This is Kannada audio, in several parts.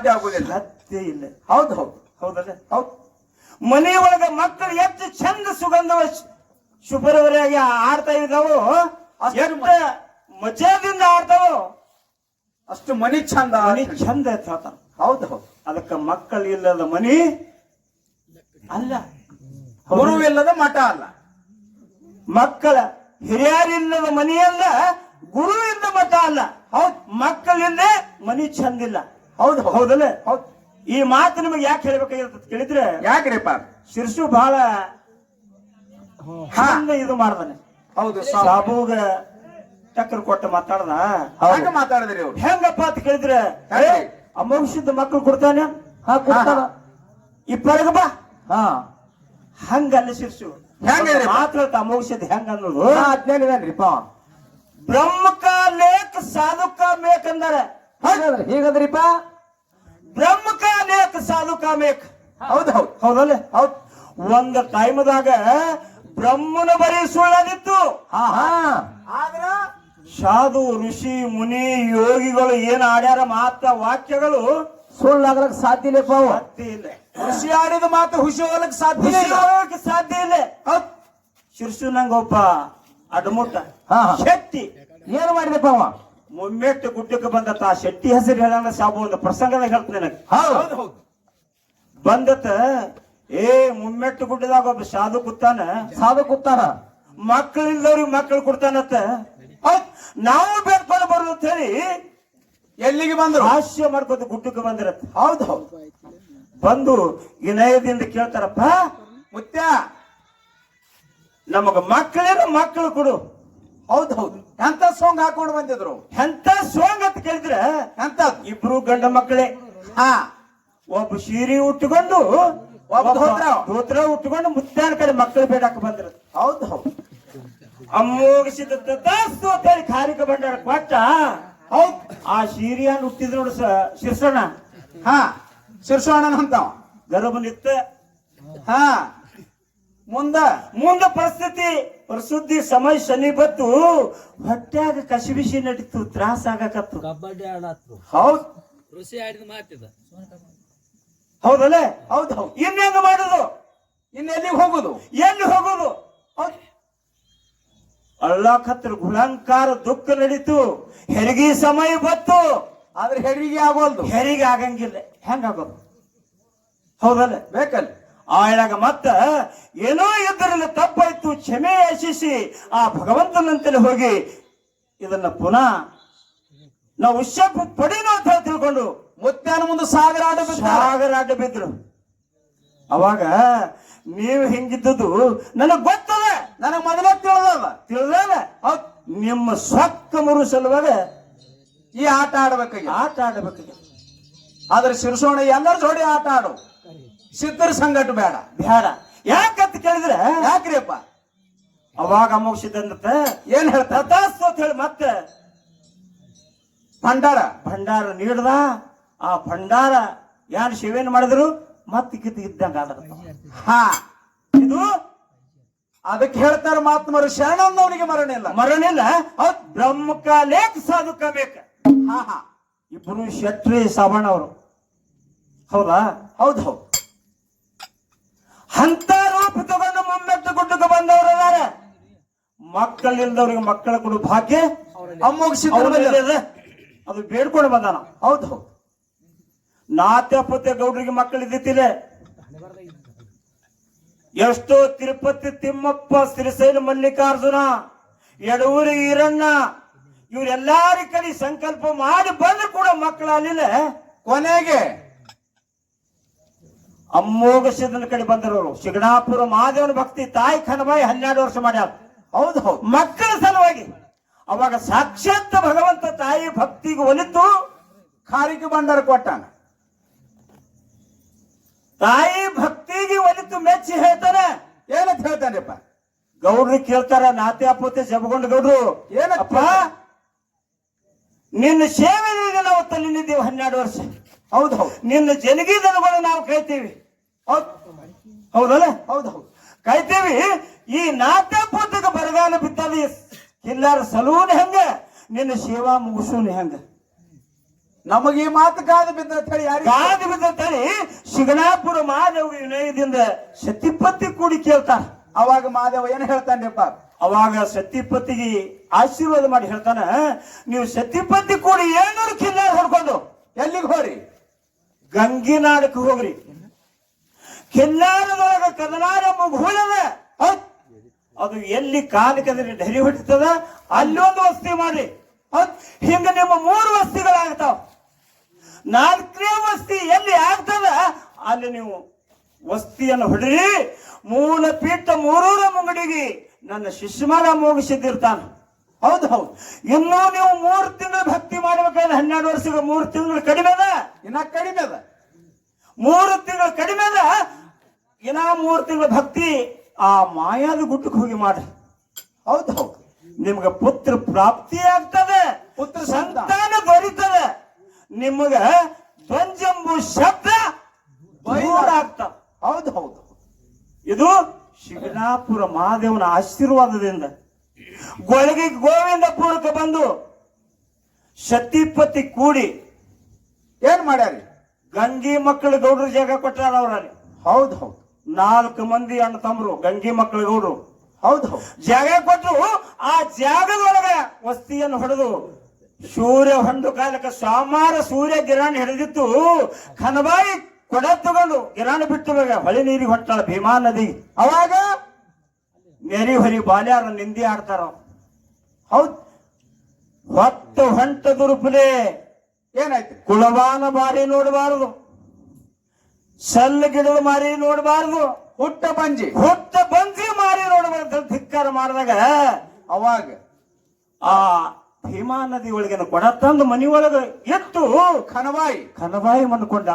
ಸಾಧ್ಯ ಆಗುದಿಲ್ಲ ಸಾಧ್ಯ ಇಲ್ಲ. ಹೌದು ಹೌದು ಹೌದಲ್ಲ? ಹೌದು. ಮನೆಯೊಳಗ ಮಕ್ಕಳು ಎಷ್ಟು ಚಂದ ಸುಗಂಧ ಶುಭ್ರವರೆಯಾಗಿ ಆಡ್ತಾ ಇದ್ದಾವೋ ಎಷ್ಟು ಮಜಾದಿಂದ ಆಡ್ತಾವೋ ಅಷ್ಟು ಮನಿ ಚಂದ ಮನಿ ಚಂದ ಅಂತ ಹೇಳ್ತಾನ ಹೌದು ಹೌದು. ಅದಕ್ಕ ಮಕ್ಕಳು ಇಲ್ಲದ ಮನಿ ಅಲ್ಲ. ಗುರುವಿಲ್ಲದ ಮಠ ಅಲ್ಲ. ಮಕ್ಕಳ ಹಿರಿಯರಿಲ್ಲದ ಮನೆಯಲ್ಲ ಗುರು ಇಲ್ಲದ ಮಠ ಅಲ್ಲ. ಹೌದು ಮಕ್ಕಳಿಂದ ಮನಿ ಚಂದಿಲ್ಲ. ಹೌದು. ಹೌದು ಹೌದಲ್ಲ? ಹೌದು. ಈ ಮಾತು ನಿಮಗೆ ಯಾಕೆ ಹೇಳ್ಬೇಕಾಗಿರ್ತದೆ ಕೇಳಿದ್ರೆ? ಯಾಕ್ರಿಪ್ಪ? ಶಿರ್ಸು ಬಹಳ ಇದು ಮಾಡ್ದಾನೆ. ಹೌದು ಸಾಬೂಗ ಟಕ್ಕರ್ ಕೊಟ್ಟು ಮಾತಾಡ್ದ. ಹಾಗ ಮಾತಾಡಿದ್ರಿ ಅವ್ರು. ಹೆಂಗಪ್ಪ ಅಂತ ಕೇಳಿದ್ರೆ? ಅಮೌಷದ ಮಕ್ಕಳು ಕೊಡ್ತಾನೆ? ಹಾ ಕೊಡ್ತಾನ. ಬಾ. ಹಾ. ಹಂಗಲ್ಲ ಶಿರ್ಸು? ಮಾತಾಡ್ತ ಅಮೌಷದ ಹೆಂಗ ಅನ್ನೋದು. ಅಜ್ಞಾನಿವೇನ್ರಿಪ್ಪ ಬ್ರಹ್ಮಕ ಲೇಖ ಸಾಧುಕ ಮೇಕ್ ಅಂದಾರೆ. ಹಾಗಾದ್ರೆ ಹೀಗಂದ್ರಿಪ್ಪ ಬ್ರಹ್ಮಕ ಲೇಖ ಸಾಧುಕ ಕಾಮೇಕ್ ಹೌದು ಹೌದು ಹೌದಲ್ಲ ಹೌದು. ಒಂದ ಟೈಮ್ದಾಗ ಬ್ರಹ್ಮನ ಬರೀ ಸುಳ್ಳಾಗಿತ್ತು ಹಾ ಹಾ. ಆದ್ರ ಸಾಧು ಋಷಿ ಮುನಿ ಯೋಗಿಗಳು ಏನ್ ಆಡ್ಯಾರ ಮಾತ್ರ ವಾಕ್ಯಗಳು ಸುಳ್ಳಾಗ್ಲಕ್ ಸಾಧ್ಯ ಇಲ್ಲಪ್ಪ. ಸಾಧ್ಯ ಇಲ್ಲ. ಋಷಿ ಆಡಿದ ಮಾತು ಹುಷಿ ಹೋಗ್ಲಿಕ್ಕೆ ಸಾಧ್ಯ ಇಲ್ಲ. ಸಾಧ್ಯ ಇಲ್ಲ. ಹೌದ್. ಶಿರ್ಸು ನಂಗೊಬ್ಬ ಅಡ್ಮುಟ್ಟ. ಹಾ ಶಕ್ತಿ ಏನು ಏನ್ ಮಾಡಿದಪ್ಪ ಅವ ಮುಮ್ಮೆಟ್ಟು ಗುಡ್ಡಕ್ಕೆ ಬಂದತ್ತ ಆ ಶೆಟ್ಟಿ ಹೆಸರು ಹೇಳ ಸಾಬು ಒಂದು ಪ್ರಸಂಗದಾಗ ಹೇಳ್ತೇನೆ ನನಗೆ. ಹೌದು. ಹೌದು ಹೌದು. ಬಂದತ್ತ ಏ ಮುಮ್ಮೆಟ್ಟು ಗುಡ್ಡದಾಗ ಒಬ್ಬ ಸಾಧು ಕೂತಾನ. ಸಾಧು ಕೂತಾನ? ಮಕ್ಕಳಿಲ್ದವ್ರಿಗೆ ಮಕ್ಕಳು ಕೊಡ್ತಾನತ್ತ. ನಾವು ನಾವು ಬೇಡ್ಕೊಂಡು ಬರೋದು ಅಂತ ಹೇಳಿ ಎಲ್ಲಿಗೆ ಬಂದ್ರು? ಹಾಸ್ಯ ಮಾಡ್ಕೋದು ಗುಡ್ಡಕ್ಕೆ ಬಂದಿರತ್ತ. ಹೌದು ಹೌದು. ಬಂದು ವಿನಯದಿಂದ ಕೇಳ್ತಾರಪ್ಪ ಮುತ್ಯ. ನಮಗ ಮಕ್ಕಳೇನು ಮಕ್ಕಳು ಕೊಡು. ಹೌದು ಹೌದು. ಎಂತ ಸಾಂಗ್ ಹಾಕೊಂಡು ಬಂದಿದ್ರು? ಎಂತ ಸೋಂಗ್ ಅಂತ ಕೇಳಿದ್ರೆ ಎಂತ? ಇಬ್ರು ಗಂಡ ಮಕ್ಕಳೇ. ಹಾ. ಒಬ್ಬ ಶೀರಿ ಉಟ್ಕೊಂಡು ಒಬ್ಬ ಧೋತ್ರ. ಧೋತ್ರ ಉಟ್ಕೊಂಡು ಮುದ್ದಾನ ಕಡೆ ಮಕ್ಕಳು ಬೇಡಾಕ ಬಂದ್ರ ಹೌದು ಹೌದು. ಅಮ್ಮೋಗಿಸಿದ ಅಂತ ಹೇಳಿ ಖಾರಿಕ ಭಂಡಾರ ಕೊಟ್ಟ. ಹೌದು. ಆ ಸೀರಿಯನ್ ಹುಟ್ಟಿದ್ರು ನೋಡು ಶಿರ್ಸಣ್ಣ ಹಾ ಶಿರ್ಸೋಣ. ಅಂತ ಗರ್ಭ ನಿತ್ತ ಹಾ. ಮುಂದ ಮುಂದ ಪರಿಸ್ಥಿತಿ. ಪ್ರಸುದ್ಧಿ ಸಮಯ ಶನಿ ಬತ್ತು. ಹೊಟ್ಯಾಗ ಕಸಿಬಿಸಿ ನಡೀತು ತ್ರಾಸ ಆಗಕತ್ತು. ಕಬಡ್ಡಿ ಆಡತ್ತು ಹೌದು. ಕೃಷಿ ಆಡಿದ ಮಾತಿದ. ಹೌದಲ್ಲ? ಹೌದು ಹೌದು. ಇನ್ನೇನು ಮಾಡುದು? ಇನ್ನೆಲ್ಲಿ ಎಲ್ಲಿಗೆ ಹೋಗುದು? ಎಲ್ಲಿ ಹೋಗುದು? ಹೌದ್. ಅಳ್ಳಾಕತ್ರ ಗುಣಾಂಕಾರ ದುಃಖ ನಡೀತು. ಹೆರಿಗೆ ಸಮಯ ಬತ್ತು. ಆದ್ರೆ ಹೆರಿಗೆ ಆಗೋಲ್ದು. ಹೆರಿಗೆ ಆಗಂಗಿಲ್ಲ. ಹೆಂಗಾಗೋದು ಹೌದಲ್ಲ? ಬೇಕಲ್ಲ? ಆಳಾಗ ಮತ್ತ ಏನೋ ಇದರಲ್ಲಿ ತಪ್ಪಾಯ್ತು ಕ್ಷಮೆ ಯಶಿಸಿ ಆ ಭಗವಂತನಂತಲೇ ಹೋಗಿ ಇದನ್ನ ಪುನಃ ನಾವು ಉಶ್ಯಪ್ ಪಡೆಯೋ ಅಂತ ಹೇಳಿ ತಿಳ್ಕೊಂಡು ಮುತ್ತಾನ ಮುಂದೆ ಸಾಗರ ಆಟ ಸಾಗರ ಆಟ ಬಿದ್ರು. ಅವಾಗ ನೀವು ಹೆಂಗಿದ್ದದು ನನಗ್ ಗೊತ್ತದ ನನಗ್ ಮೊದಲೇ ತಿಳಿದಲ್ಲ ತಿಳಿದಲ್ಲ ನಿಮ್ಮ ಸೊಕ್ಕ ಮರು ಸಲುವಾಗ ಈ ಆಟ ಆಡ್ಬೇಕಾಗಿ ಆಟ ಆಡ್ಬೇಕಾಗಿ ಆದ್ರೆ ಶಿರ್ಸೋಣ ಎಲ್ಲರ ಜೋಡಿ ಆಟ ಆಡು. ಸಿದ್ಧರ ಸಂಗಟ ಬೇಡ ಬೇಡ. ಯಾಕಂತ ಕೇಳಿದ್ರೆ ಯಾಕ್ರಿಯಪ್ಪ? ಅವಾಗ ಅಮೋಕ್ಷದಂತ ಏನ್ ಹೇಳ್ತ ಅಂತ ಹೇಳಿ ಮತ್ತೆ. ಭಂಡಾರ ಭಂಡಾರ ನೀಡ್ದ. ಆ ಭಂಡಾರ ಯಾರು ಶಿವೇನ್ ಮಾಡಿದ್ರು? ಮತ್ತೆ ಕಿತ್ತು ಇದ್ದಂಗ ಹಾ, ಇದು ಅದಕ್ಕೆ ಹೇಳ್ತಾರ ಮಾತ್ಮರು ಅವರಿಗೆ ಮರಣ ಇಲ್ಲ. ಮರಣ ಇಲ್ಲ? ಬ್ರಹ್ಮಕಾಲೇಕ್ ಸಾಧುಕ ಬೇಕ. ಹಾ ಹಾ. ಇಬ್ರು ಶೆಟ್ರಿ ಸಾಬಣ್ಣ ಅವರು ಹೌದಾ? ಹೌದು ಹೌದು. ಅಂತ ರೂಪ ತಗೊಂಡು ಮುಮ್ಮೆಟ್ಟು ಗುಡ್ಡಕ್ಕೆ ಬಂದವರು ಅದಾರ ಮಕ್ಕಳಿಲ್ದವ್ರಿಗೆ ಮಕ್ಕಳ ಕೊಡು ಭಾಗ್ಯ ಅಮ್ಮೋಗ್. ಅದು ಬೇಡ್ಕೊಂಡು ಬಂದಾನ. ಹೌದು. ಹೌದು ನಾತ್ಯ ಪತ್ಯ ಗೌಡ್ರಿಗೆ ಮಕ್ಕಳು ಇದ್ದಿತ್ತಿಲ್ಲ ಎಷ್ಟೋ ತಿರುಪತಿ ತಿಮ್ಮಪ್ಪ ಶ್ರೀಶೈಲ ಮಲ್ಲಿಕಾರ್ಜುನ ಎಡೂರಿ ಈರಣ್ಣ ಇವರೆಲ್ಲಾರ ಕಡೆ ಸಂಕಲ್ಪ ಮಾಡಿ ಬಂದ್ರು ಕೂಡ ಮಕ್ಕಳು ಅಲ್ಲಿಲ್ಲ ಕೊನೆಗೆ ಅಮ್ಮೋಗ ಸಿದ್ಧನ ಕಡೆ ಬಂದರು ಶಿಗಣಾಪುರ ಮಹಾದೇವನ ಭಕ್ತಿ ತಾಯಿ ಖನಬಾಯಿ ಹನ್ನೆರಡು ವರ್ಷ ಮಾಡ್ಯಾರ ಹೌದು ಹೌದು. ಮಕ್ಕಳ ಸಲುವಾಗಿ ಅವಾಗ ಸಾಕ್ಷಾತ್ ಭಗವಂತ ತಾಯಿ ಭಕ್ತಿಗೆ ಒಲಿತು ಖಾರಿಗೆ ಭಂಡಾರ ಕೊಟ್ಟಾನ. ತಾಯಿ ಭಕ್ತಿಗೆ ಒಲಿತು ಮೆಚ್ಚಿ ಹೇಳ್ತಾನೆ ಏನಂತ ಹೇಳ್ತಾನೆಪ್ಪ? ಗೌಡ್ರಿ ಕೇಳ್ತಾರ ನಾತೆ ಅಪ್ಪತೆ ಜಬಗೊಂಡ ಗೌಡ್ರು ಏನಪ್ಪ? ನಿನ್ನ ಸೇವೆ ನಾವು ತಲ್ಲಿನಿದ್ದೇವೆ ಹನ್ನೆರಡು ವರ್ಷ. ಹೌದು ಹೌದು. ನಿನ್ನ ಜನಗಿ ದನಗಳು ನಾವು ಕಾಯ್ತೀವಿ ಹೌದ್. ಹೌದಲ್ಲ? ಹೌದು ಹೌದು. ಕಾಯ್ತೀವಿ ಈ ನಾಟ್ಯ ಪುಸ್ತಕ ಬರಗಾಲ ಬಿತ್ತದ ಎಲ್ಲಾರ ಸಲೂನ್ ಹೆಂಗ? ನಿನ್ನ ಸೇವಾ ಮುಗಿಸೂನ್ ಹೆಂಗ? ನಮಗೆ ಈ ಮಾತು ಕಾದು ಬಿದ್ದ ತಳಿ ಕಾದು ಬಿದ್ದಂತೇಳಿ ಶಿಗಣಾಪುರ ಮಾಧವ ವಿನಯದಿಂದ ಸತಿಪತಿ ಕೂಡಿ ಕೇಳ್ತಾರ. ಅವಾಗ ಮಾದೇವ ಏನ್ ಹೇಳ್ತಾನೆಪ್ಪ ಅವಾಗ ಸತಿಪತಿಗೆ ಆಶೀರ್ವಾದ ಮಾಡಿ ಹೇಳ್ತಾನ ನೀವು ಸತಿಪತಿ ಕೂಡಿ ಏನಾರು ಕಿಲ್ಲಾರ ಹೊಡ್ಕೊಂಡು ಎಲ್ಲಿಗೆ ಹೋರಿ? ಗಂಗಿನಾಡಕ್ಕೆ ಹೋಗ್ರಿ. ಕಿನ್ನಾರದೊಳಗ ಕದನಾರಮ್ಮ ಭೂಲವ ಅದು ಎಲ್ಲಿ ಕಾಲಕದಲ್ಲಿ ಢರಿ ಹೊಡಿತದ, ಅಲ್ಲೊಂದು ವಸ್ತಿ ಮಾಡ್ರಿ? ಹಿಂಗ ನಿಮ್ಮ ಮೂರು ವಸ್ತಿಗಳಾಗ್ತಾವ. ನಾಲ್ಕನೇ ವಸ್ತಿ ಎಲ್ಲಿ ಆಗ್ತದ, ಅಲ್ಲಿ ನೀವು ವಸ್ತಿಯನ್ನು ಹೊಡ್ರಿ. ಮೂಲ ಪೀಠ ಮೂರೂರ ಮುಂಗಡಿಗೆ ನನ್ನ ಶಿಶುಮಾರ ಮುಗಿಸಿದ್ದಿರ್ತಾನ. ಹೌದು ಹೌದು. ಇನ್ನೂ ನೀವು ಮೂರು ತಿಂಗಳು ಭಕ್ತಿ ಮಾಡ್ಬೇಕಾದ್ರೆ ಹನ್ನೆರಡು ವರ್ಷಕ್ಕೆ ಮೂರು ತಿಂಗಳು ಕಡಿಮೆ ಅದ? ಇನ್ನ ಕಡಿಮೆ ಅದ. ಮೂರು ತಿಂಗಳು ಕಡಿಮೆ ಅದ? ಇನ್ನ ಮೂರು ತಿಂಗಳ ಭಕ್ತಿ ಆ ಮಾಯಾದ ಗುಟ್ಟಕ್ಕೆ ಹೋಗಿ ಮಾಡ್ರಿ. ಹೌದು ಹೌದು. ನಿಮ್ಗೆ ಪುತ್ರ ಪ್ರಾಪ್ತಿ ಆಗ್ತದೆ. ಪುತ್ರ ಸಂತಾನ. ದೊರೀತದೆ. ನಿಮಗ ಧ್ವಂಜಂಬು ಶಬ್ದ ಆಗ್ತದೆ. ಹೌದು ಹೌದು. ಇದು ಶಿವನಾಪುರ ಮಹಾದೇವನ ಆಶೀರ್ವಾದದಿಂದ ಗೊಳಗಿ ಗೋವಿಂದಪುರಕ್ಕೆ ಬಂದು ಶತಿಪತಿ ಕೂಡಿ ಏನ್ ಮಾಡ್ಯಾರಿ? ಗಂಗಿ ಮಕ್ಕಳು ಗೌಡ್ರ ಜಾಗ ಕೊಟ್ಟಾರ ಅವ್ರಲ್ಲಿ ಹೌದು ಹೌದು. ನಾಲ್ಕು ಮಂದಿ ಅಣ್ಣ ತಮ್ಮರು ಗಂಗಿ ಮಕ್ಕಳು ಗೌಡ್ರು. ಹೌದು ಹೌದು. ಜಾಗ ಕೊಟ್ಟರು ಆ ಜಾಗದೊಳಗೆ ವಸ್ತಿಯನ್ನು ಹೊಡೆದು ಸೂರ್ಯ ಹೊಂಡು ಕಾಲಕ್ಕೆ ಸೋಮವಾರ ಸೂರ್ಯ ಗಿರಾಣಿ ಹಿಡಿದಿತ್ತು. ಖನಬಾಯಿ ಕೊಡ ತಗೊಂಡು ಗಿರಾಣಿ ಬಿಟ್ಟು ಹೊಳೆ ನೀರಿಗೆ ಹೊಟ್ಟಾಳ ಭೀಮಾ ನದಿ. ಅವಾಗ? ನೆರಿ ಹೊರಿ ಬಾಲ್ಯಾರ ನಿಂದಿ ಆಡ್ತಾರ ಹೌದು. ಹೊತ್ತು ಹೊಂಟ ದುರುಪದೆ ಏನಾಯ್ತು? ಕುಳವಾನ ಮಾರಿ ನೋಡಬಾರದು. ಸಲ್ಲ ಗಿಡದ ಮಾರಿ ನೋಡಬಾರದು. ಹುಟ್ಟ ಬಂಜಿ. ಹುಟ್ಟ ಬಂಜಿ ಮಾರಿ ನೋಡಬಾರದು ಧಿಕ್ಕಾರ ಮಾಡಿದಾಗ ಅವಾಗ ಆ ಭೀಮಾ ನದಿ ಒಳಗಿನ ಕೊಡ ತಂದು ಮನಿ ಒಳಗ ಎತ್ತು ಖನಬಾಯಿ ಖನಬಾಯಿ ಮನ್ಕೊಂಡ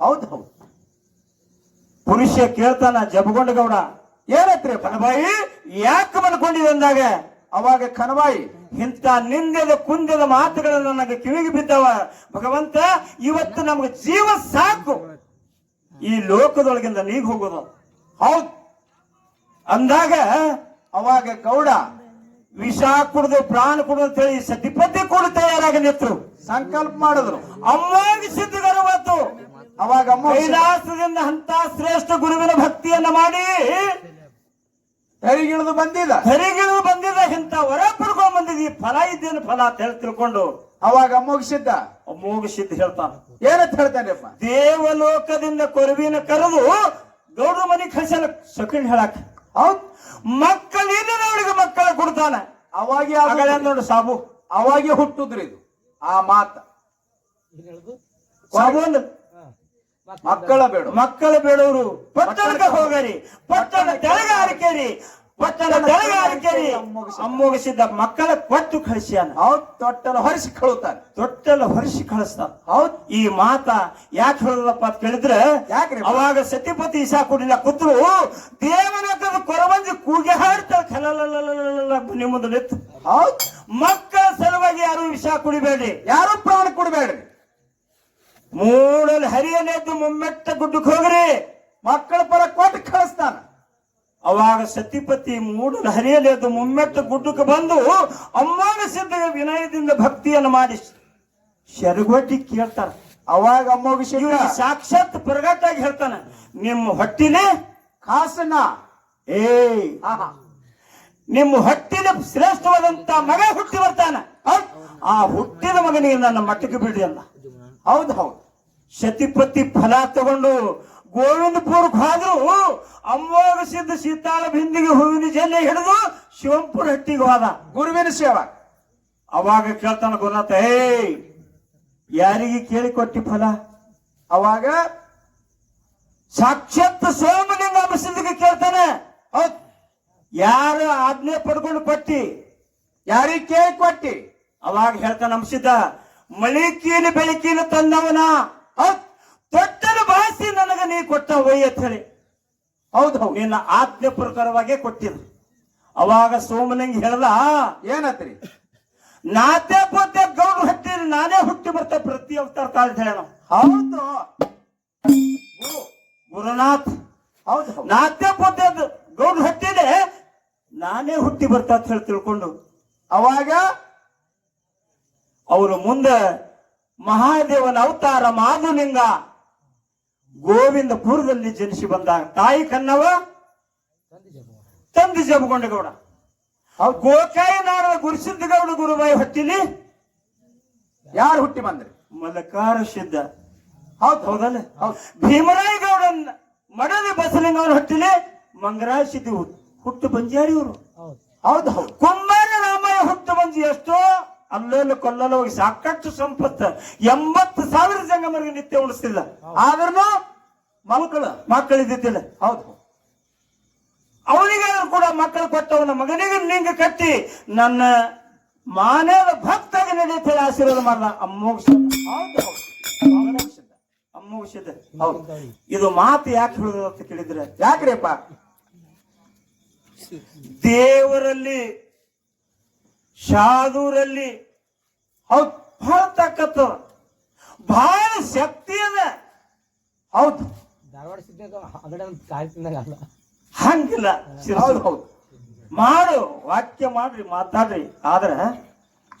ಹೌದು ಹೌದು. ಪುರುಷ ಕೇಳ್ತಾನ ಜಬಗೊಂಡ ಗೌಡ ಏನತ್ರಿ ಖನಬಾಯಿ ಯಾಕೆ ಮನ್ಕೊಂಡಿದೆ ಅಂದಾಗ ಅವಾಗ ಕನವಾಯಿ ಇಂಥ ನಿಂದೆದ ಕುಂದೆದ ಮಾತುಗಳನ್ನು ನನಗೆ ಕಿವಿಗೆ ಬಿದ್ದವ. ಭಗವಂತ ಇವತ್ತು ನಮಗೆ ಜೀವ ಸಾಕು. ಈ ಲೋಕದೊಳಗಿಂದ ನೀಗ್ ಹೋಗೋದು. ಹೌದು. ಅಂದಾಗ ಅವಾಗ ಗೌಡ ವಿಷ ಕುಡಿದು ಪ್ರಾಣ ಕುಡಿದು ಅಂತ ಹೇಳಿ ಸತಿಪತಿ ಕೂಡ ತಯಾರಾಗಿ ನಿಂತರು. ಸಂಕಲ್ಪ ಮಾಡಿದ್ರು. ಅಮ್ಮಗೆ ಸಿದ್ಧಗರವತ್ತು ಅವಾಗ ಅಮ್ಮ ಕೈಲಾಸದಿಂದ ಅಂತ ಶ್ರೇಷ್ಠ ಗುರುವಿನ ಭಕ್ತಿಯನ್ನ ಮಾಡಿ ತೆರಿಗಿಳಿದು ಬಂದಿಲ್ಲ ತೆರಿಗಿಳಿದು ಬಂದಿಲ್ಲ ಇಂತ ವರ ಪಡ್ಕೊಂಡ್ ಬಂದಿದ್ದಿ ಫಲ ಇದ್ದೇನು ಫಲ ಅಂತ ಹೇಳಿ ತಿಳ್ಕೊಂಡು ಅವಾಗ ಮುಗಿಸಿದ್ದ. ಮುಗಿಸಿದ್ದ ಹೇಳ್ತಾನ. ಏನಂತ ಹೇಳ್ತಾನೆಪ್ಪ? ದೇವಲೋಕದಿಂದ ಕೊರವಿನ ಕರೆದು ಗೌಡ ಮನಿ ಕಳ್ಸಲ ಸೆಕೆಂಡ್ ಹೇಳಕ್. ಹೌದ್. ಮಕ್ಕಳೇನು ಅವಳಿಗೆ ಮಕ್ಕಳ ಕೊಡ್ತಾನ. ಅವಾಗ ನೋಡು ಸಾಬು. ಅವಾಗೆ ಹುಟ್ಟುದ್ರಿ ಇದು. ಆ ಮಾತ. ಸಾಬು ಮಕ್ಕಳ ಬೇಡ ಮಕ್ಕಳ ಬೇಡವರು ಪಟ್ಟಣಕ್ಕೆ ಹೋಗರಿ. ಪಟ್ಟಣ ತೆಳಗ ಹಾರಿಕೇರಿ ಪಟ್ಟಣ ತೆಳಗ ಹಾರಿಕೇರಿ ಅಮ್ಮೋಗಿಸಿದ್ದ ಮಕ್ಕಳ ಕೊಟ್ಟು ಕಳಿಸ್ಯಾನ. ಹೌದ್ ತೊಟ್ಟಲು ಹೊರಿಸಿ ಕಳುತ್ತಾನೆ ತೊಟ್ಟಲು ಹೊರಿಸಿ ಕಳಿಸ್ತಾನ. ಹೌದ್. ಈ ಮಾತ ಯಾಕೆ ಹೇಳದಪ್ಪ ಅಂತ ಕೇಳಿದ್ರೆ ಯಾಕ್ರಿ? ಅವಾಗ ಸತಿಪತಿ ಇಸಾ ಕೊಡಿಲ್ಲ ಕೂತ್ರು ದೇವನಕದ ಕೊರವಂಜಿ ಕೂಗಿ ಹಾಡ್ತಾರೆ ಖಲಲಲಲಲಲ ಮನೆ ಮುಂದೆ ನಿಂತು. ಹೌದ್. ಮಕ್ಕಳ ಸಲುವಾಗಿ ಯಾರು ವಿಷ ಕುಡಿಬೇಡಿ ಯಾರು ಪ್ರಾಣ ಕೊಡ್ಬೇಡ್ರಿ? ಮೂಡಲ್ ಹರಿಯಲೆದ್ದು ಮುಮ್ಮೆಟ್ಟ ಗುಡ್ಡಕ್ಕೆ ಹೋಗ್ರಿ. ಮಕ್ಕಳ ಪರ ಕೊಟ್ಟು ಕಳಿಸ್ತಾನ. ಅವಾಗ ಸತಿಪತಿ ಮೂಡಲ್ ಹರಿಯಲೆದ್ದು ಮುಮ್ಮೆಟ್ಟ ಗುಡ್ಡಕ್ಕೆ ಬಂದು ಅಮ್ಮನ ಸಿದ್ಧ ವಿನಯದಿಂದ ಭಕ್ತಿಯನ್ನು ಮಾಡಿ ಶರಗೊಟ್ಟಿ ಕೇಳ್ತಾರ. ಅವಾಗ ಅಮ್ಮ ವಿಷಯ ಸಾಕ್ಷಾತ್ ಪ್ರಗಟಾಗಿ ಹೇಳ್ತಾನ ನಿಮ್ಮ ಹೊಟ್ಟಿನೇ ಕಾಸನ. ಏ. ನಿಮ್ಮ ಹೊಟ್ಟಿನ ಶ್ರೇಷ್ಠವಾದಂತ ಮಗ ಹುಟ್ಟಿ ಬರ್ತಾನ? ಆ ಹುಟ್ಟಿದ ಮಗನಿಗೆ ನನ್ನ ಮಟ್ಟಕ್ಕೆ ಬಿಡಿ ಅಲ್ಲ ಹೌದು ಹೌದ್. ಸತಿಪತಿ ಫಲ ತಗೊಂಡು ಗೋವಿಂದಪುರಕ್ಕೆ ಹೋದ್ರು ಅಮ್ಮೋಗ ಸಿದ್ಧ ಸೀತಾಳ ಬಿಂದಿಗೆ ಹೂವಿನ ಜಲ್ಲೆ ಹಿಡಿದು ಶಿವಂಪುರ ಹಟ್ಟಿಗೆ ಹೋದ. ಗುರುವಿನ ಸೇವಾ. ಅವಾಗ ಕೇಳ್ತಾನ ಗುರುನಾಥ ಏ ಯಾರಿಗೆ ಕೇಳಿ ಕೊಟ್ಟಿ ಫಲ? ಅವಾಗ ಸಾಕ್ಷಾತ್ ಸೋಮಲಿಂಗ ಅಂಬಸಿದ್ದಕ್ಕೆ ಕೇಳ್ತಾನೆ ಯಾರು ಆಜ್ಞೆ ಪಡ್ಕೊಂಡು ಕೊಟ್ಟಿ? ಯಾರಿಗೆ ಕೇಳಿ ಕೊಟ್ಟಿ? ಅವಾಗ ಹೇಳ್ತಾನ ಅಂಬಿಸಿದ್ದ ಮಳಿಕೀಲಿ ಬೆಳಕೀಲಿ ತಂದವನ ಹೌದ್ ಭಾಷೆ ನನಗೆ ನೀ ಕೊಟ್ಟ ವೈ ಅಂತ ಹೇಳಿ. ಹೌದು ಹೌದು. ನಿನ್ನ ಆಜ್ಞೆ ಪ್ರಕಾರವಾಗೇ ಕೊಟ್ಟಿಲ್ಲ ಅವಾಗ ಸೋಮನಂಗೆ ಹೇಳ್ದ ಏನತ್ರಿ? ನಾತೆ ಪೋತೆ ಗೌಡ್ರು ಹಟ್ಟಿ ನಾನೇ ಹುಟ್ಟಿ ಬರ್ತಾ ಪ್ರತಿ ಅವತಾರ ಕಾಲ ಹೇಳೋ ಹೌದು. ಗುರುನಾಥ್. ಹೌದು ನಾತೆ ಪೋತೆ ಗೌಡ್ರು ಹಟ್ಟಿದೆ ನಾನೇ ಹುಟ್ಟಿ ಬರ್ತಾ ಅಂತ ಹೇಳಿ ತಿಳ್ಕೊಂಡು. ಅವಾಗ? ಅವರು ಮುಂದೆ ಮಹಾದೇವನ ಅವತಾರ ಮಾಧುಲಿಂಗ ಗೋವಿಂದಪುರದಲ್ಲಿ ಜನಿಸಿ ಬಂದಾಗ ತಾಯಿ ಕನ್ನವ ತಂದೆ ಜಮಗೊಂಡಗೌಡ ಗೋಕಾಯಿ ಗುರುಸಿದ್ಧ ಗೌಡ ಗುರುಬಾಯಿ ಹೊತ್ತಿಲಿ ಯಾರು ಹುಟ್ಟಿ ಬಂದ್ರಿ? ಮಲಕಾರ ಸಿದ್ಧ. ಹೌದು ಹೌದಲ್ಲ? ಭೀಮರಾಯ ಗೌಡ ಮಡದಿ ಬಸಲಿಂಗವನ ಹೊಟ್ಟಿಲಿ ಮಂಗರಾಯ ಸಿದ್ಧಿ ಹುಟ್- ಹುಟ್ಟು ಬಂಜಾರಿ ಇವರು? ಹೌದು. ಹೌದು ಕುಂಬಾರ ರಾಮಯ್ಯ ಹುಟ್ಟು ಬಂದು ಎಷ್ಟೋ ಅಲ್ಲಲ್ಲಿ ಕೊಲ್ಲಲ್ಲ ಹೋಗಿ ಸಾಕಷ್ಟು ಸಂಪತ್ತು. ಎಂಬತ್ತು ಸಾವಿರ ಜಂಗಮರಿಗೆ ನಿತ್ಯ ಉಳಿಸ್ತಿಲ್ಲ. ಆದ್ರೂ ಮಕ್ಕಳು. ಮಕ್ಕಳಿದ್ದಿದ್ದಿಲ್ಲ ಹೌದು. ಅವನಿಗಾದ್ರೂ ಕೂಡ ಮಕ್ಕಳು ಕೊಟ್ಟವನ ಮಗನಿಗೆ ನಿಂಗೆ ಕಟ್ಟಿ ನನ್ನ ಮಾನವ ಭಕ್ತಾಗಿ ನಡೆಯುತ್ತೆ ಆಶೀರ್ವಾದ ಮಾಡಲ್ಲ ಅಮ್ಮೋಗ ಹೌದು. ಹೌದು. ಇದು ಮಾತು ಯಾಕೆ ಹೇಳುದು ಅಂತ ಕೇಳಿದ್ರೆ ಯಾಕ್ರಿಪ್ಪ? ದೇವರಲ್ಲಿ ಶಾದೂರಲ್ಲಿ ಹೌದು ಬಹಳ ತಾಕತ್ತು. ಬಹಳ ಶಕ್ತಿ ಅದ. ಹೌದು. ಧಾರವಾಡ ಕಾಯಿ ಹಂಗಿಲ್ಲ. ಹೌದು ಹೌದು. ಮಾಡು ವಾಕ್ಯ ಮಾಡ್ರಿ ಮಾತಾಡ್ರಿ. ಆದ್ರೆ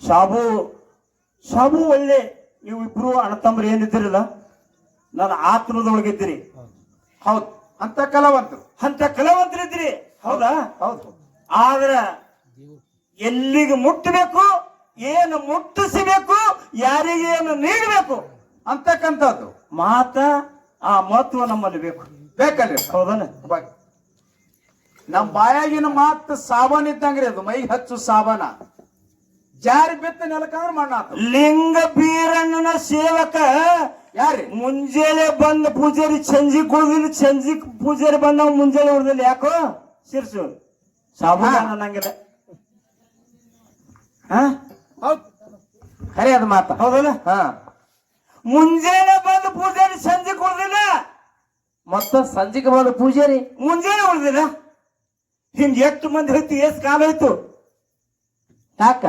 ಶಾಬು ಶಾಬು ಒಳ್ಳೆ ನೀವು ಇಬ್ರು ಅಣ್ಣತಮ್ಮರು ಏನಿದ್ದೀರಲ್ಲ ನನ್ನ ಆತ್ಮದೊಳಗಿದ್ದೀರಿ ಹೌದು. ಅಂತ ಕಲಾವಂತರು. ಅಂತ ಕಲಾವಂತರಿದ್ದೀರಿ. ಹೌದು ಹೌದು. ಆದ್ರ ಎಲ್ಲಿಗೆ ಮುಟ್ಟಬೇಕು ಏನು ಮುಟ್ಟಿಸಬೇಕು ಯಾರಿಗೆ ಏನು ನೀಡಬೇಕು ಅಂತಕ್ಕಂಥದ್ದು. ಮಾತ ಆ ಮಹತ್ವ ನಮ್ಮಲ್ಲಿ ಬೇಕು. ಬೇಕಲ್ರಿ ಹೌದನ ನಮ್ಮ ನಮ್ ಬಾಯಾಗಿನ ಮಾತು ಸಾಬಾನ್ ಇದ್ದಂಗ್ರಿ ಅದು. ಮೈ ಹಚ್ಚು ಸಾಬಾನ. ಜಾರಿ ಬಿತ್ತ ನೆಲಕಂದ್ರೆ ಮಣ್ಣಾತು. ಲಿಂಗ ಬೀರಣ್ಣನ ಸೇವಕ ಯಾರಿ ಮುಂಜಾನೆ ಬಂದ ಪೂಜಾರಿ ಚಂಜಿ ಕುಡ್ದಿಲ್ಲ ಚಂಜಿ ಪೂಜಾರಿ ಬಂದ ಮುಂಜಾನೆ ಉಳ್ದಿಲ್ಲ ಯಾಕೋ? ಶಿರ್ಸು. ಸಾಬಾನ ಅನ್ನಂಗಿಲ್ಲ. ಖರೆ ಅದು ಮಾತ. ಹೌದಲ್ಲ? ಹಾ. ಮುಂಜಾನೆ ಬಂದು ಪೂಜಾರಿ ಸಂಜೆ ಕೊಡ್ದಿಲ್ಲ? ಮತ್ತ ಸಂಜೆಗೆ ಬಂದು ಪೂಜಾರಿ? ಮುಂಜಾನೆ ಉಳ್ದಿಲ್ಲ? ಹಿಂಗ್ ಎಷ್ಟು ಮಂದಿ ಹೋಯ್ತು ಎಷ್ಟು ಕಾಲ ಹೋಯ್ತು? ಯಾಕ?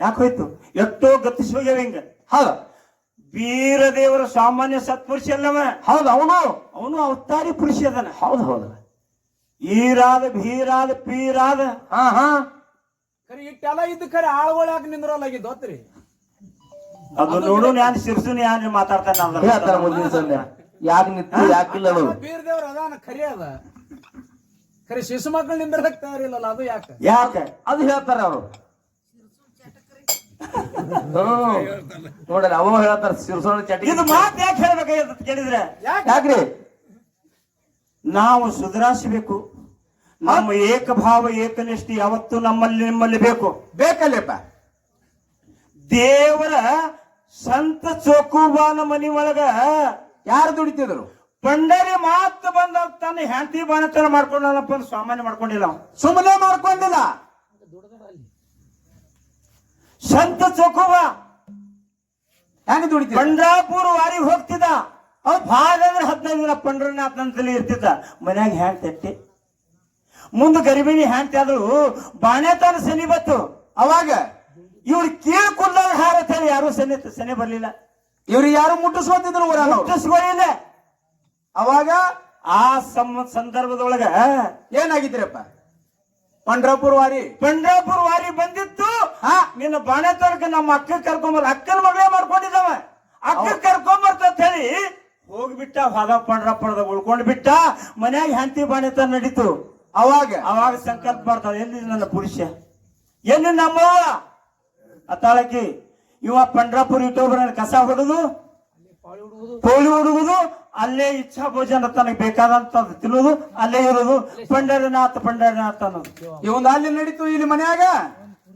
ಯಾಕೆ ಹೋಯ್ತು? ಎಷ್ಟೋ ಗತಿಸಿ ಹೋಗ್ಯಾವ ಹಿಂಗ. ಹೌದು. ವೀರ ದೇವರ ಸಾಮಾನ್ಯ ಸತ್ಪುರುಷ ಅಲ್ಲವ. ಹೌದು ಅವನು. ಅವನು ಅವತಾರಿ ಪುರುಷ ಅದನ. ಹೌದು ಹೌದು. ಈರಾದ ಭೀರಾದ ಪೀರಾದ. ಹಾ ಹಾ. ಖರೆ ಇಟ್ಟೆಲ್ಲ ಇದ್ದು ಖರೆ ಆಳ್ಗಳು ಯಾಕೆ ನಿಂದ್ರಲ್ಲಾಗಿದ್ದು ಹೊತ್ರಿ ಅದು ನೋಡು ನಾನು ಶಿರ್ಸು ನಾನು ಮಾತಾಡ್ತಾನೆ ಹೇಳ್ತಾರ ಮುಂದಿನ ಸಂದೆ ಯಾಕೆ ನಿಂತು ಯಾಕಿಲ್ಲ ಬೀರ್ ದೇವ್ರ ಅದಾನ ಖರೆ ಅದ. ಖರೆ ಶಿಶು ಮಕ್ಕಳು ನಿಂದಿರ್ಲಕ್ ತಯಾರಿಲ್ಲಲ್ಲ ಅದು ಯಾಕೆ? ಯಾಕೆ? ಅದು ಹೇಳ್ತಾರೆ ಅವರು. ನೋಡ್ರಿ ಅವ ಹೇಳ್ತಾರ ಸಿರ್ಸೋಣ ಚಟಿ ಇದು ಮಾತು ಯಾಕೆ ಹೇಳ್ಬೇಕಾಗಿತ್ತು ಅಂತ ಕೇಳಿದ್ರೆ? ಯಾಕೆ? ಯಾಕ್ರಿ? ನಾವು ಸುಧಾರಿಸಬೇಕು. ನಮ್ಮ ಏಕಭಾವ ಏಕನಿಷ್ಠೆ ಯಾವತ್ತು ನಮ್ಮಲ್ಲಿ ನಿಮ್ಮಲ್ಲಿ ಬೇಕು. ಬೇಕಲ್ಲಪ್ಪ ದೇವರ ಸಂತ ಚೋಕುಬಾನ ಮನಿ ಒಳಗ ಯಾರು ದುಡಿತಿದ್ರು? ಪಂಡರಿ ಮಾತು ಬಂದ ತನ್ನ ಹೆಂಡತಿ ಬಾನತನ ಮಾಡ್ಕೊಂಡಲ್ಲಪ್ಪ ಸಾಮಾನ್ಯ ಮಾಡ್ಕೊಂಡಿಲ್ಲ. ಸುಮ್ಮನೆ ಮಾಡ್ಕೊಂಡಿಲ್ಲ. ಸಂತ ಚೋಕುಬ ಹೆಂಗ್ ದುಡಿತ ಪಂಡ್ರಾಪುರ ವಾರಿಗೆ ಹೋಗ್ತಿದ್ದ. ಅವ್ ಭಾಳ ಅಂದ್ರೆ ಹದಿನೈದು ದಿನ ಪಂಡ್ರನಾಥ್ ಅಂತಲ್ಲಿ ಇರ್ತಿದ್ದ. ಮನ್ಯಾಗ ಹೆಂಗ್ ತಟ್ಟಿ ಮುಂದೆ ಗರಿಬಿಣಿ ಹ್ಯಾಂಡ್ ಆದ್ರು ಬಾಣೆತನ ಸೆನಿ ಬತ್ತು ಅವಾಗ ಇವ್ರು ಕೀಳ್ ಹಾರತ್ತೇಳಿ ಯಾರು ಸೆನೆ ಸೆನೆ ಬರ್ಲಿಲ್ಲ. ಇವ್ರು ಯಾರು ಮುಟ್ಟಿಸ್ಕೊತಿದ್ರು ಮುಟ್ಟಿಸ್ಕೊಳ್ಳಿಲ್ಲ ಅವಾಗ ಆ ಸಮ ಸಂದರ್ಭದೊಳಗ ಏನಾಗಿದ್ರಪ್ಪ? ಪಂಡ್ರಾಪುರ ವಾರಿ. ಪಂಡ್ರಾಪುರ ವಾರಿ ಬಂದಿತ್ತು. ಹಾ. ನಿನ್ನ ಬಾಣೆತನಕ ನಮ್ಮ ಅಕ್ಕ ಕರ್ಕೊಂಬರ್ ಅಕ್ಕನ ಮಗಳೇ ಮಾಡ್ಕೊಂಡಿದ್ದಾವ. ಅಕ್ಕ ಕರ್ಕೊಂಬರ್ತ ಅಂತ ಹೇಳಿ ಹೋಗ್ಬಿಟ್ಟ ಹೊದ ಪಂಡ್ರಾಪುರದ ಉಳ್ಕೊಂಡ್ಬಿಟ್ಟ. ಮನ್ಯಾಗ ಹೆಂತಿ ಬಾಣೆತನ ನಡೀತು. ಅವಾಗ ಅವಾಗ ಸಂಕಲ್ಪ ಮಾಡ್ತಾಳೆ ಎಲ್ಲಿ ನನ್ನ ಪುರುಷ? ಎಲ್ಲಿ ನಮ್ಮ ಅತ್ತಾಳಕಿ ಇವ ಪಂಡ್ರಾಪುರ ಇಟ್ಟೊಬ್ಬರ ಕಸ ಹೊಡೆದು ಪೋಳಿ ಹುಡುಗುದು ಅಲ್ಲೇ ಇಚ್ಛಾ ಭೋಜನ ತನಗೆ ಬೇಕಾದಂತ ತಿನ್ನುದು ಅಲ್ಲೇ ಇರೋದು ಪಂಡರನಾಥ ಪಂಡರನಾಥ ಅನ್ನೋದು. ಅಲ್ಲೇ ಅಲ್ಲಿ ನಡೀತು ಇಲ್ಲಿ ಮನ್ಯಾಗ?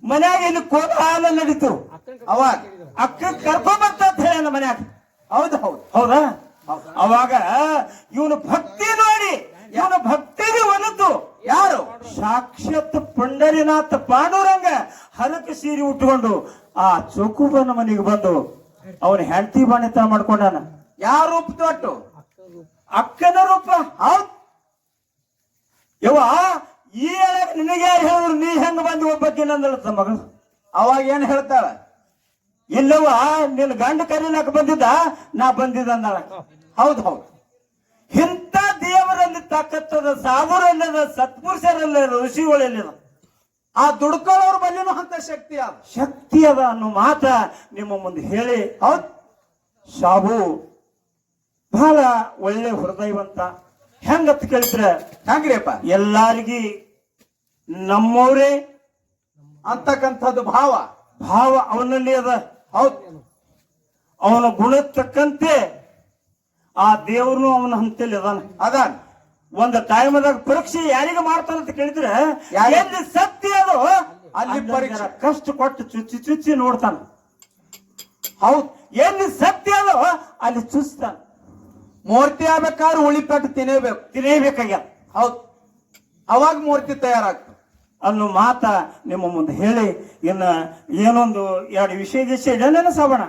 ಮನ್ಯಾಗ ಇಲ್ಲಿ ಕೋಲಾಹಲ ನಡೀತು. ಅವಾಗ? ಅಕ್ಕ ಕರ್ಕೊಂಬರ್ತ ಅಂತ ಹೇಳ ಮನ್ಯಾಗ. ಹೌದು ಹೌದು. ಹೌದಾ? ಅವಾಗ ಇವನು ಭಕ್ತಿ ನೋಡಿ ಇವನು ಭಕ್ತಿಗೆ ಯಾರು ಸಾಕ್ಷಾತ್ ಪಂಡರಿನಾಥ ಪಾಂಡುರಂಗ ಹರಕ ಸೀರೆ ಉಟ್ಕೊಂಡು ಆ ಚೌಕುಬನ ಮನೆಗೆ ಬಂದು ಅವನ ಹೆಂಡತಿ ಬಾಣಿತ ಮಾಡ್ಕೊಂಡಾನ. ಯಾರು ರೂಪ ತೊಟ್ಟು ಅಕ್ಕನ ರೂಪ. ಹೌದ್. ಈ ನಿನಗೆ ಯಾರು ಹೇಳಿದ್ರು? ನೀ ಹೆಂಗ ಬಂದು ಒಬ್ಬಕ್ಕೆ ನಂದಳ ಮಗಳು ಅವಾಗ ಏನ್ ಹೇಳ್ತಾಳ? ಇಲ್ಲವ ನಿನ್ನ ಗಂಡ ಕರೀಲಕ್ ಬಂದಿದ್ದ? ನಾ ಬಂದಿದ್ದ ಹೌದು ಹೌದು. ಇಂಥ ದೇವರಲ್ಲಿ ತಾಕತ್ತದ ಸಾಧುರಲ್ಲದ ಸತ್ಪುರುಷರಲ್ಲ ಋಷಿಗಳಲ್ಲಿದ ಆ ದುಡ್ಕೊಳ್ಳೋರ್ ಬಲ್ಲಿನೂ ಅಂತ ಶಕ್ತಿ ಅದ ಶಕ್ತಿ ಅದ ಅನ್ನೋ ಮಾತ ನಿಮ್ಮ ಮುಂದೆ ಹೇಳಿ. ಹೌದ್? ಶಾಬು ಬಹಳ ಒಳ್ಳೆ ಹೃದಯವಂತ. ಹೆಂಗತ್ ಕೇಳಿದ್ರೆ? ಹೆಂಗ್ರಿಯಪ್ಪ? ಎಲ್ಲಾರಿಗಿ ನಮ್ಮವರೇ ಅಂತಕ್ಕಂಥದ್ದು ಭಾವ. ಭಾವ ಅವನಲ್ಲಿ ಅದ. ಹೌದ್? ಅವನ ಗುಣ ತಕ್ಕಂತೆ ಆ ದೇವ್ರನು ಅವನ ಹಂತಲ್ಲಿ ಅದಾನ. ಅದ ಒಂದ್ ಟೈಮದಾಗ ಪರೀಕ್ಷೆ ಯಾರಿಗೆ ಮಾಡ್ತಾನಂತ ಕೇಳಿದ್ರೆ? ಎಲ್ಲಿ ಸತ್ಯ ಅದು ಅಲ್ಲಿ ಪರೀಕ್ಷೆ. ಕಷ್ಟ ಕೊಟ್ಟು ಚುಚ್ಚಿ ಚುಚ್ಚಿ ನೋಡ್ತಾನ. ಹೌದ್ ಎಲ್ಲಿ ಸತ್ಯ ಅದು ಅಲ್ಲಿ ಚುಚ್ತಾನ. ಮೂರ್ತಿ ಆಗ್ಬೇಕಾದ್ರೆ ಉಳಿಪಟ್ಟು ತಿನ್ನಬೇಕು ತಿನ್ನಬೇಕಾಗ್ಯದ ಹೌದ್ ಅವಾಗ ಮೂರ್ತಿ ತಯಾರಾಗ್ತದೆ. ಅನ್ನೋ ಮಾತ ನಿಮ್ಮ ಮುಂದೆ ಹೇಳಿ ಇನ್ನ ಏನೊಂದು ಎರಡು ವಿಷಯ ದಿವಸ ಇಡಲೇನ ನೆನಸಾವಣ